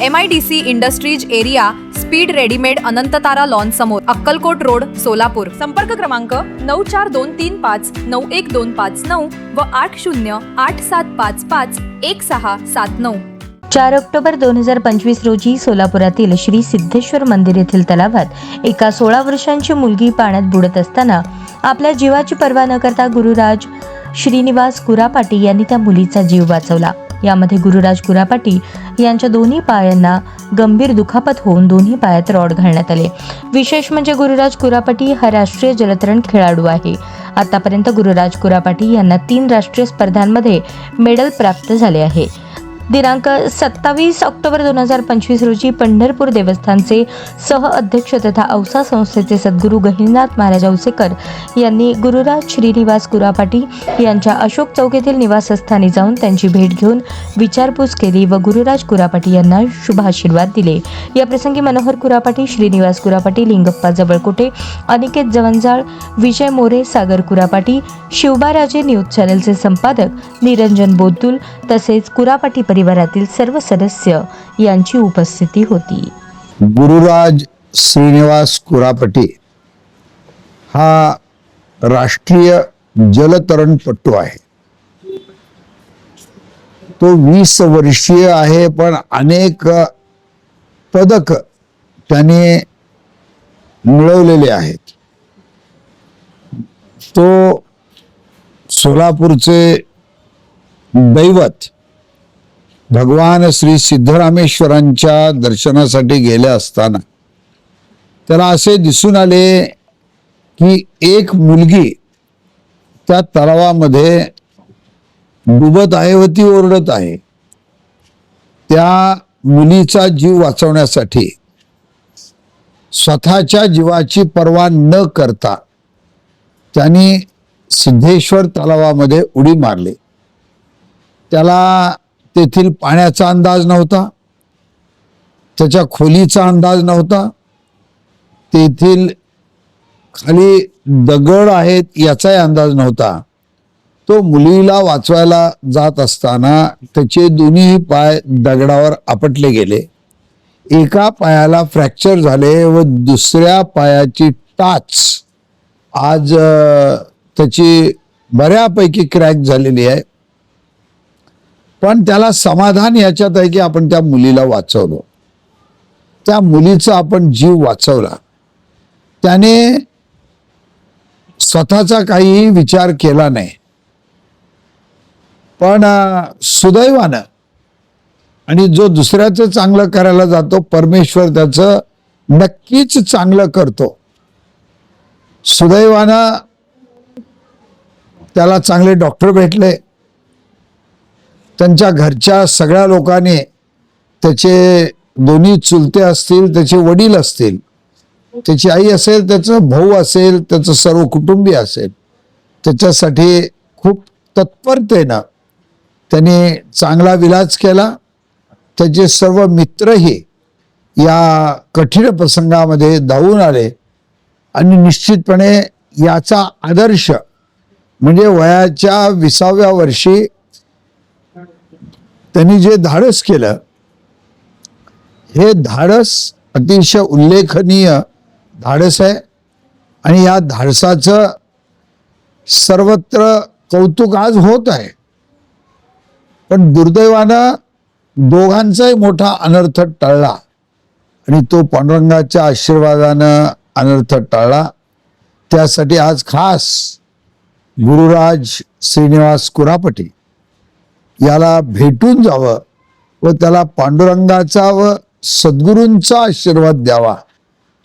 M I D C industries area speed readymade Anantatara lawn समोर Akkalkot road Solapur. संपर्क क्रमांक नऊ चार दोन तीन पाच नऊ एक दोन पाच नऊ व आठ शून्य आठ सात पाच पाच एक सहा सात नऊ. चार ऑक्टोबर दोन हजार पंचवीस रोजी सोलापुरातील श्री सिद्धेश्वर मंदिर येथील तलावात एका सोळा वर्षांची मुलगी पाण्यात बुडत असताना आपल्या जीवाची पर्वा न करता गुरुराज श्रीनिवास कुरापाटी यांनी त्या मुलीचा जीव वाचवला. यामध्ये गुरुराज कुरापाटी यांच्या दोन्ही पायांना गंभीर दुखापत होऊन दोन्ही पायात रॉड घालण्यात आले. विशेष म्हणजे गुरुराज कुरापाटी हा राष्ट्रीय जलतरण खेळाडू आहे. आतापर्यंत गुरुराज कुरापाटी यांना तीन राष्ट्रीय स्पर्धांमध्ये मेडल प्राप्त झाले आहे. दिनांक सत्तावीस ऑक्टोबर दोन हजार पंचवीस रोजी पंढरपूर देवस्थानचे सह अध्यक्ष तथा औसा संस्थेचे सद्गुरू गहिनीनाथ महाराज औसेकर यांनी गुरुराज श्रीनिवास कुरापाटी यांच्या अशोक चौक येथील निवासस्थानी जाऊन त्यांची भेट घेऊन विचारपूस केली व गुरुराज कुरापाटी यांना शुभाशीर्वाद दिले. या प्रसंगी मनोहर कुरापाटी श्रीनिवास कुरापाटी लिंगप्पा जवळकोटे अनिकेत जवंजाळ विजय मोरे सागर कुरापाटी शिवबाराजे न्यूज चॅनलचे संपादक निरंजन बोद्दुल तसेच कुरापाटी परिवारातील सर्व सदस्य यांची उपस्थिती होती. गुरुराज श्रीनिवास कुरापटी हा राष्ट्रीय जलतरणपटू आहे. तो वीस वर्षीय आहे पण अनेक पदक त्याने मिळवलेले आहेत. तो सोलापूरचे दैवत भगवान श्री सिद्धरामेश्वरांच्या दर्शनासाठी गेले असताना त्याला असे दिसून आले की एक मुलगी त्या तलावामध्ये डुबत आहे व ती ओरडत आहे. त्या मुलीचा जीव वाचवण्यासाठी स्वतःच्या जीवाची पर्वा न करता त्यांनी सिद्धेश्वर तलावामध्ये उडी मारली. त्याला तेथील पाण्याचा अंदाज नव्हता. त्याच्या खोलीचा अंदाज नव्हता. तेथील खाली दगड आहेत याचाही अंदाज नव्हता. तो मुलीला वाचवायला जात असताना त्याचे दोन्ही पाय दगडावर आपटले गेले. एका पायाला फ्रॅक्चर झाले व दुसऱ्या पायाची टाच आज त्याची बऱ्यापैकी क्रॅक झालेली आहे. पण त्याला समाधान याच्यात आहे की आपण त्या मुलीला वाचवलो. त्या मुलीचा आपण जीव वाचवला. त्याने स्वतःचा काही विचार केला नाही. पण सुदैवानं आणि जो दुसऱ्याचं चांगलं करायला जातो परमेश्वर त्याचं नक्कीच चांगलं करतो. सुदैवानं त्याला चांगले डॉक्टर भेटले. त्यांच्या घरच्या सगळ्या लोकांनी त्याचे दोन्ही चुलते असतील त्याचे वडील असतील त्याची आई असेल त्याचं भाऊ असेल त्याचं सर्व कुटुंबीय असेल त्याच्यासाठी खूप तत्परतेनं त्यांनी चांगला विलाज केला. त्याचे सर्व मित्रही या कठीण प्रसंगामध्ये धावून आले आणि निश्चितपणे याचा आदर्श म्हणजे वयाच्या विसाव्या वर्षी त्यांनी जे धाडस केलं हे धाडस अतिशय उल्लेखनीय धाडस आहे. आणि या धाडसाचं सर्वत्र कौतुक आज होत आहे. पण दुर्दैवानं दोघांचाही मोठा अनर्थ टळला. आणि तो पांडुरंगाच्या आशीर्वादानं अनर्थ टळला. त्यासाठी आज खास गुरुराज श्रीनिवास कुरापटी याला भेटून जावं व त्याला पांडुरंगाचा व सद्गुरूंचा आशीर्वाद द्यावा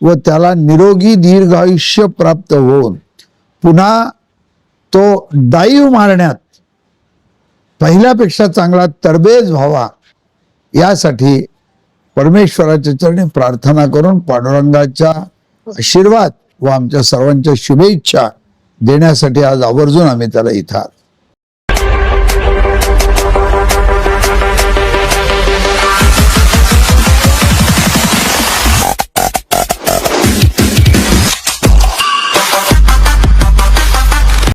व त्याला निरोगी दीर्घायुष्य प्राप्त होऊन पुन्हा तो डाईव मारण्यात पहिल्यापेक्षा चांगला तरबेज व्हावा यासाठी परमेश्वराच्या चरणी प्रार्थना करून पांडुरंगाच्या आशीर्वाद व आमच्या सर्वांच्या शुभेच्छा देण्यासाठी आज आवर्जून आम्ही त्याला इथं आलो.